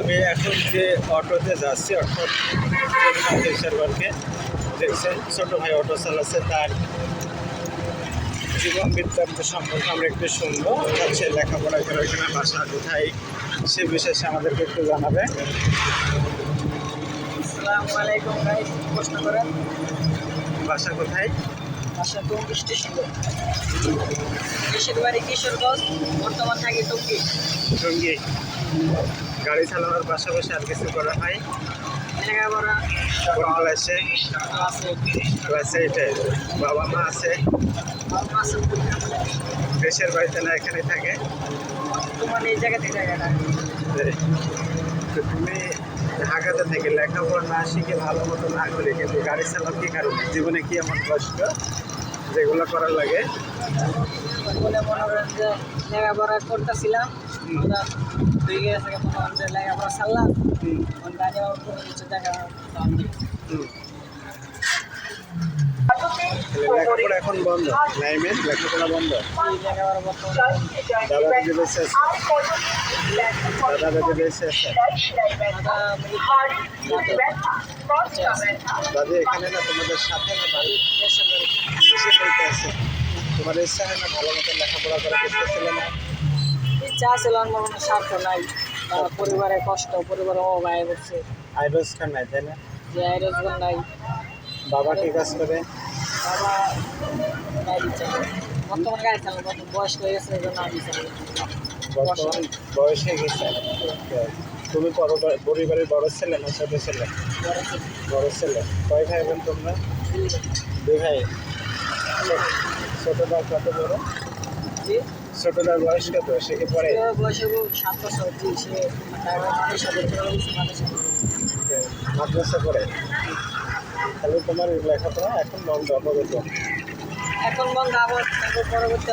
আমি এখন যে অটোতে যাচ্ছি অর্থাৎ দেশেরবারকে দেখছেন ছোটো ভাই অটো চালাচ্ছে তার জীবন বৃত্তান্ত সম্পর্কে আমরা একটু শুনব। অর্থাৎ সে লেখাপড়া করে এখানে বাসা কোথায় সে বিশেষে আমাদেরকে একটু জানাবে। আসসালামু আলাইকুম ভাই প্রশ্ন করেন। বাসা কোথায়? আশা টঙ্গি স্টেশন? দেশের বাড়ি কিশোরগঞ্জ বর্তমান থাকি টঙ্গি। সঙ্গী গাড়ি চালানোর পাশাপাশি আর কিছু করা হয়। কোন ক্লাসে ক্লাসে এইটে বাবা মা আছে। দেশের বাড়িতে না এখানে থাকে। তুমি ঢাকাতে থেকে লেখাপড়া না শিখে ভালো মতো না করে কিন্তু গাড়ি চালাও কি কারণে? জীবনে কি এমন কষ্ট যেগুলো করার লাগে? মনে করেন যে লেখাপড়া করতেছিলাম। লেখাপড়া এখন বন্ধ নাইমেন লেখাপড়া বন্ধ দাদা দিদি বেঁচে আছে দাদা বেঁচে আছে দাদি এখানে না তোমাদের সাথে তোমার ইচ্ছা হয় না ভালো মতো লেখাপড়া করা করতেছিল না। ইচ্ছা ছিল আমার মনে স্বার্থ নাই। বা পরিবারের কষ্ট পরিবারের অভাব আয় করছে আই রোজগার নাই তাই না? যে আয় রোজগার নাই। বাবা কি কাজ করে? বাবা গাড়ি চালায়। বর্তমান গাড়ি চালায় বয়স হয়ে গেছে এই জন্য আমি চালাই বয়স হয়ে গেছে। তুমি পর- পরিবারের বড় ছেলে না ছোট ছেলে? বড় ছেলে। কয় ভাই বোন তোমরা? দুই ভাই। ছোটদার কত বড়? জি। ছোটদার বয়স কত? সে কি পড়ে ওর বয়স সাত বছর সে মাদ্রাসা পড়ে তাহলে তোমার লেখাপড়া এখন বন্ধ অবগত এখন বন্ধ আবার তারপর পরবর্তী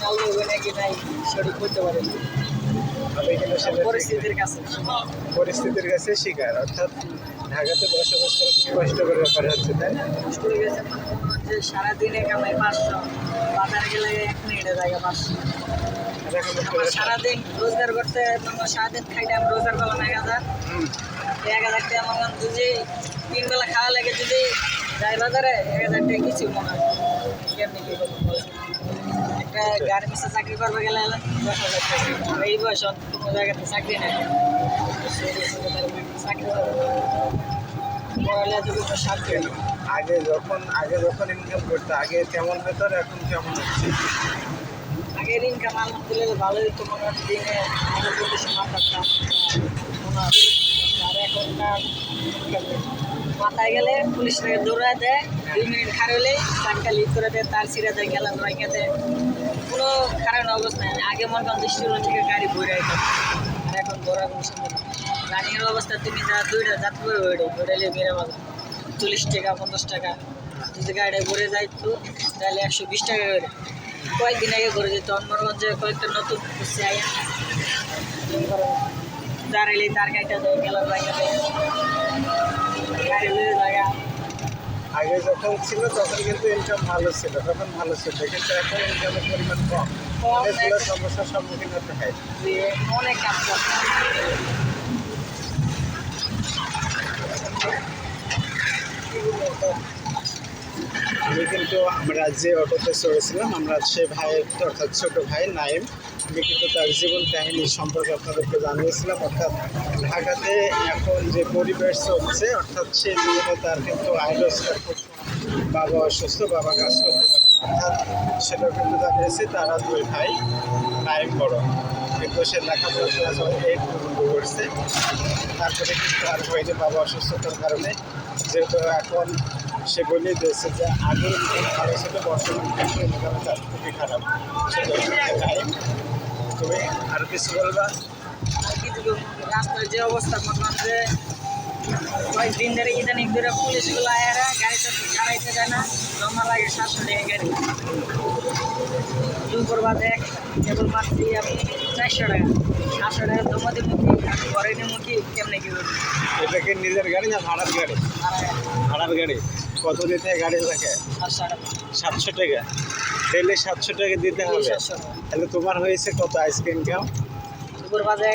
কাল হবে নাকি নাই সঠিক করতে পারে পরিস্থিতির কাছে। পরিস্থিতির কাছে শিকার অর্থাৎ ঢাকাতে বসবাস করে কষ্ট করে ব্যাপার হচ্ছে তাই না? সারাদিনে কামাই পাঁচশো। বাজারে গেলে এক মিনিটে জায়গা আর আমার সারাদিন রোজগার করতে আমার সারাদিন খাইতে আমি রোজগার করলাম এক হাজার। এক হাজার টাকা আমার যদি তিন বেলা খাওয়া লাগে যদি যাই বাজারে, এক হাজার টাকা কিছু মনে হয়। কেমনি কি একটা মিশে চাকরি করবে গেলে দশ হাজার টাকা। এই বয়স কোনো জায়গাতে চাকরি নেই। চাকরি করবে পড়ালে যদি কোনো সাথে আগে যখন আগে যখন ইনকাম করতো, আগে কেমন হতো এখন কেমন হচ্ছে? আগের ইনকাম আলহামদুলিল্লাহ ভালোই তো মনে হয় দিনে সমান থাকতাম মনে আর এখন তার মাথায় গেলে পুলিশ থেকে দৌড়ায় দেয়, দুই মিনিট খারাইলে চারটা লিক করে দেয়, তার ছিঁড়ে দেয়, গেলাম দেয়। কোনো খারাপ অবস্থা নেই। আগে মনে করেন দৃষ্টিগুলো থেকে গাড়ি বই রাখতাম আর এখন দৌড়া কোনো সম্ভব রানিংয়ের অবস্থা তুমি যা দুইটা যাতে করে ওইটাই মেরে বাজার চল্লিশ টাকা পঞ্চাশ টাকা। যদি গাড়ি ভরে যায় তো তাহলে একশো বিশ টাকা করে। কয়েকদিন আগে করে যেত অন্যগঞ্জে কয়েকটা নতুন করছে আইয়া। দাঁড়াইলে তার গাড়িটা দেয় গেলার জায়গা গাড়ি লয়ে আগে যখন ছিল তখন কিন্তু ইনকাম ভালো ছিল তখন ভালো ছিল কিন্তু এখন ইনকামের পরিমাণ কম। অনেকগুলো সমস্যার সম্মুখীন হতে হয়। অনেক কাজ করছে আমি কিন্তু আমরা যে অটোতে চড়েছিলাম। আমরা সে ভাইয়ের, অর্থাৎ ছোট ভাই নাইম। আমি কিন্তু তার জীবন কাহিনী সম্পর্কে আপনাদেরকে জানিয়েছিলাম। অর্থাৎ ঢাকাতে এখন যে পরিবেশ চলছে, অর্থাৎ সে জীবনে তার কিন্তু আয় রোজগার বাবা অসুস্থ, বাবা কাজ করতে পারে অর্থাৎ সেটা কিন্তু জানিয়েছে তারা দুই ভাই, নাইম বড়। কিন্তু সে লেখাপড়া ক্লাস এইট পর্যন্ত করছে তারপরে কিন্তু আর হয়নি বাবা অসুস্থতার কারণে। যেহেতু এখন সেগুলি দেশে যে আগে ইনকাম ভালো ছিল বর্তমান কিন্তু ইনকাম তার খুবই খারাপ। সেটা তুমি আর কিছু বলবা? রাস্তার যে অবস্থা মনে যে কয়েকদিন ধরে ইদানিং ধরে পুলিশগুলো আয়ারা গাড়িটা ছাড়াইতে যায় না জমা লাগে সাতশো টাকা গাড়ি। দুপুর বাদে এক কেবল মাত্রই আমি চারশো টাকা। সাতশো টাকা জমা দিব কি আমি ঘরে কি কেমনে কি করব এটা কি নিজের গাড়ি না ভাড়ার গাড়ি? ভাড়ার গাড়ি। কত দিতে গাড়ি থাকে সাতশো টাকা। ডেলি সাতশো টাকা দিতে হবে। তাহলে তোমার হয়েছে কত আইসক্রিম ইনকাম দুপুর বাজে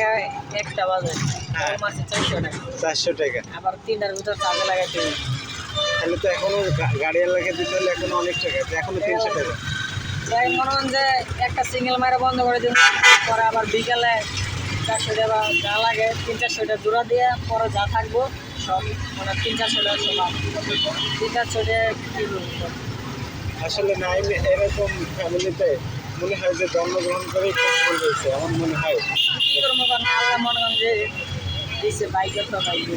একটা বাজে। হ্যাঁ। মাসে চারশো টাকা। চারশো টাকা। আবার তিনটার ভিতর চার্জে লাগাইতে তাহলে তো এখনও গাড়ি এলাকা দিতে হলে এখনও অনেক টাকা এখনও তিনশো টাকা। যাই মনে হন যে একটা সিঙ্গেল মারা বন্ধ করে দিন পরে আবার বিকালে চারশো টাকা যা লাগে তিন চারশো টাকা জোড়া দিয়ে পরে যা থাকব সব মানে তিন চারশো টাকা সব তিন চারশো টাকা আসলে নাইম এরকম ফ্যামিলিতে মনে হয় যে জন্মগ্রহণ করেই সফল হয়েছে আমার মনে হয়। কি করব? কারণ আল্লাহ মনে করেন যে দিছে বাইকের তো বাইক।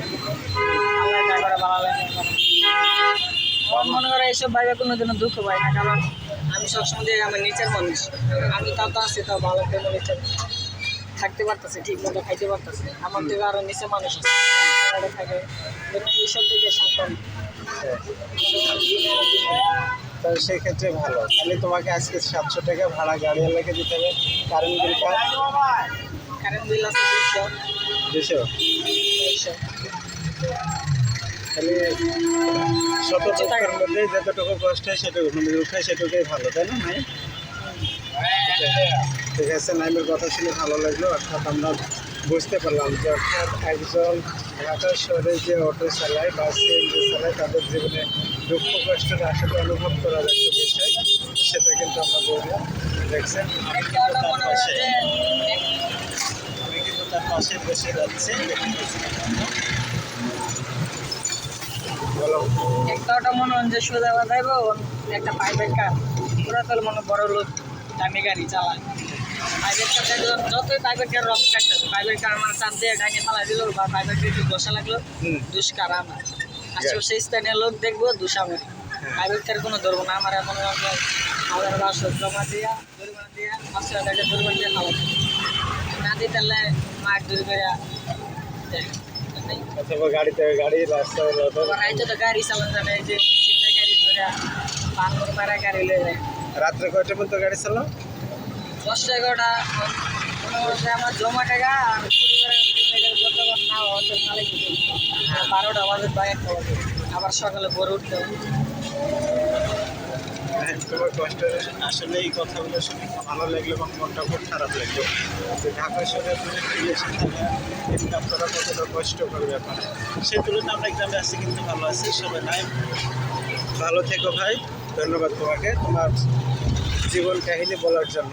আমার মনে করে এইসব বাইরে কোনো দিনও দুঃখ পাই না, কারণ আমি সবসময় দেখি আমার নিচের মানুষ। আমি তাও তো আছি, তাও ভালো ফ্যামিলিতে থাকতে পারতেছে, ঠিক মতো খাইতে পারতেছে। আমার থেকে আরও নিচে মানুষ আছে থাকে। এইসব দিকে শান্তন তাহলে সেই ক্ষেত্রে ভালো। তাহলে তোমাকে আজকে সাতশো টাকা ভাড়া গাড়ি এলাকা দিতে হবে। কারেন্ট কার কারেন্ট বিল আছে দুইশো। দুশো তাহলে শত মধ্যে যতটুকু কষ্ট হয় সেটুকু মানে উঠায় সেটুকুই ভালো তাই না ঠিক আছে নাইমের কথা শুনে ভালো লাগল। অর্থাৎ আমরা বুঝতে পারলাম যে অর্থাৎ একজন ঢাকা শহরে যে অটো চালায় বা সিএনজি চালায় তাদের জীবনে দুঃখ কষ্টটা আসলে অনুভব করার একটা বিষয়। সেটা কিন্তু আমরা বললাম দেখছেন? আমি কিন্তু তার পাশে যে আমি কিন্তু তার পাশে বসে যাচ্ছি একটা মনে হয় যে সোজা বাজাইব একটা প্রাইভেট কার ওরা তো মনে বড় লোক দামি গাড়ি চালায়। প্রাইভেট কার যতই প্রাইভেট কার রং কাটতেছে প্রাইভেট কার মানে চাপ দিয়ে ডাঙে ফেলা দিল বা প্রাইভেট কার বসা লাগল দুষ্কার আমার। আশেপাশে স্থানীয় লোক দেখব দুষ আমার প্রাইভেট কার কোনো ধরবো না আমার এখন হাজার বারোশো জমা দিয়া জরিমানা দিয়া পাঁচশো টাকা জরিমানা দিয়ে খাওয়া না দিতে গাড়িতে গাড়ি রাস্তায় গাড়ি চালান যে গাড়ি ধরে মারা গাড়ি লয়ে রাত্রে কয়টা পর্যন্ত গাড়ি চালাও? দশটা এগারোটা। আমার জমা টাকা আর পরিবারের ফ্যামিলির যতক্ষণ না অত মালিক বারোটা বাজে বা একটা বাজে। আবার সকালে ভোরে উঠতে তোমার কষ্ট আসলে এই কথাগুলো শুনে ভালো লাগল এবং মনটা খুব খারাপ লাগল। যে ঢাকা শহরে তুমি এসে থাকা ইনকাম করা কতটা কষ্ট করবে ব্যাপার সেই তুলনায় আমরা গ্রামে আছি কিন্তু ভালো আছি, সবাই নাই। ভালো থেকো ভাই, ধন্যবাদ তোমাকে। তোমার জীবন কাহিনী বলার জন্য।